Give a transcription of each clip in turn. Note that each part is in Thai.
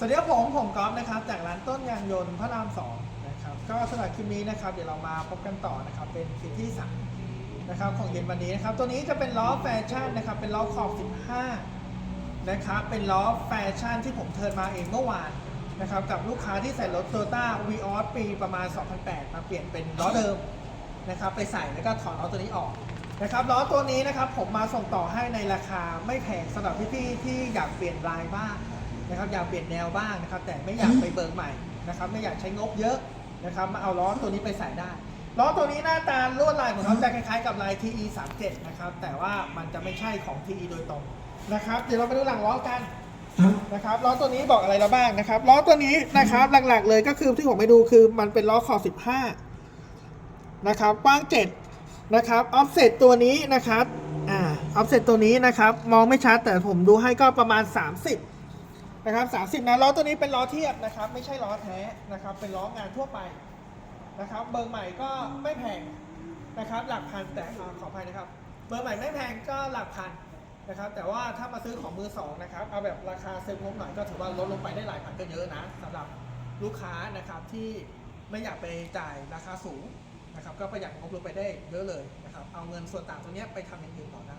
สวัสดีครับผมผมก๊อฟนะครับจากร้านต้นยางยนต์พระรามสองนะครับก็สำหรับคลิปนี้นะครับ เดี๋ยวเรามาพบกันต่อนะครับเป็นคลิปที่สามนะครับของเย็นวันนี้นะครับ ตัวนี้จะเป็นล้อแฟชั่นนะครับ เป็นล้อขอบ 15 นะครับเป็นล้อแฟชั่นที่ผมเทิร์นมาเองเมื่อวานนะครับกับลูกค้าที่ใส่รถโตโยต้าวีออสปีประมาณ 2008 มาเปลี่ยนเป็นล้อเดิมนะครับไปใส่แล้วก็ถอดล้อตัวนี้ออกนะครับล้อตัวนี้นะครับผมมาส่งต่อให้ในราคาไม่แพงสำหรับพี่ๆที่อยากเปลี่ยนลายบ้าง นะครับอยากเปลี่ยนแนวบ้างนะครับ แต่ไม่อยากไปเบิกใหม่นะครับ ไม่อยากใช้งบเยอะนะครับ มาเอาล้อตัวนี้ไปใส่ได้ล้อตัวนี้หน้าตาลวดลายของเขาจะคล้ายๆกับลาย TE 3 7นะครับ แต่ว่ามันจะไม่ใช่ของ TE โดยตรงนะครับ เดี๋ยวเราไปดูหลังล้อกันนะครับล้อตัวนี้บอกอะไรเราบ้างนะครับล้อตัวนี้นะครับหลักๆเลยก็คือที่ผมไปดูคือมันเป็นล้อขอบ15นะครับกว้าง7นะครับออฟเซตตัวนี้นะครับอ่าออฟเซตตัวนี้นะครับ มองไม่ชัดแต่ผมดูให้ก็ประมาณ 30 นะครับ 30 นะล้อตัวนี้เป็นล้อเทียบนะครับ ไม่ใช่ล้อแท้นะครับ เป็นล้องานทั่วไปนะครับ เบอร์ใหม่ก็ไม่แพงนะครับ หลักพันแต่ขออภัยนะครับ เบอร์ใหม่ไม่แพงก็หลักพันนะครับ แต่ว่าถ้ามาซื้อของมือสองนะครับ เอาแบบราคาเซ็งงบหน่อยก็ถือว่าลดลงไปได้หลายพันก็เยอะนะสำหรับลูกค้านะครับที่ไม่อยากไปจ่ายราคาสูงนะครับ ก็ประหยัดงบลงไปได้เยอะเลยนะครับ เอาเงินส่วนต่างตรงนี้ไปทำอย่างอื่นต่อได้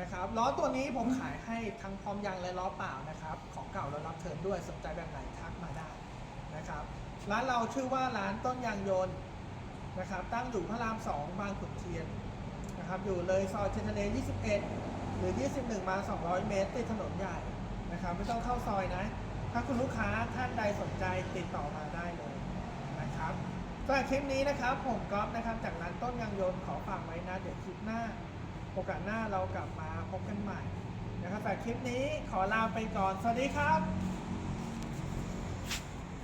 นะครับล้อตัวนี้ผมขายให้ทั้งพร้อมยางและล้อเปล่านะครับ ของเก่าเรารับเทิร์นด้วยสนใจแบบไหนทักมาได้นะครับร้านเราชื่อว่าร้านต้นยางยนต์นะครับ ตั้งอยู่พระราม 2 บางขุนเทียนนะครับอยู่เลยซอยเทียนทะเล21 หรือ 21 มา 200 เมตรติดถนนใหญ่นะครับ ไม่ต้องเข้าซอยนะ ถ้าคุณลูกค้าท่านใดสนใจติดต่อมาได้เลยนะครับสำหรับคลิปนี้นะครับ ผมก๊อฟนะครับ จากร้านต้นยางยนต์ขอฝากไว้นะ เดี๋ยวคลิปหน้า โอกาสหน้าเรากลับมาพบกันใหม่นะครับแต่คลิปนี้ขอลาไปก่อน สวัสดีครับ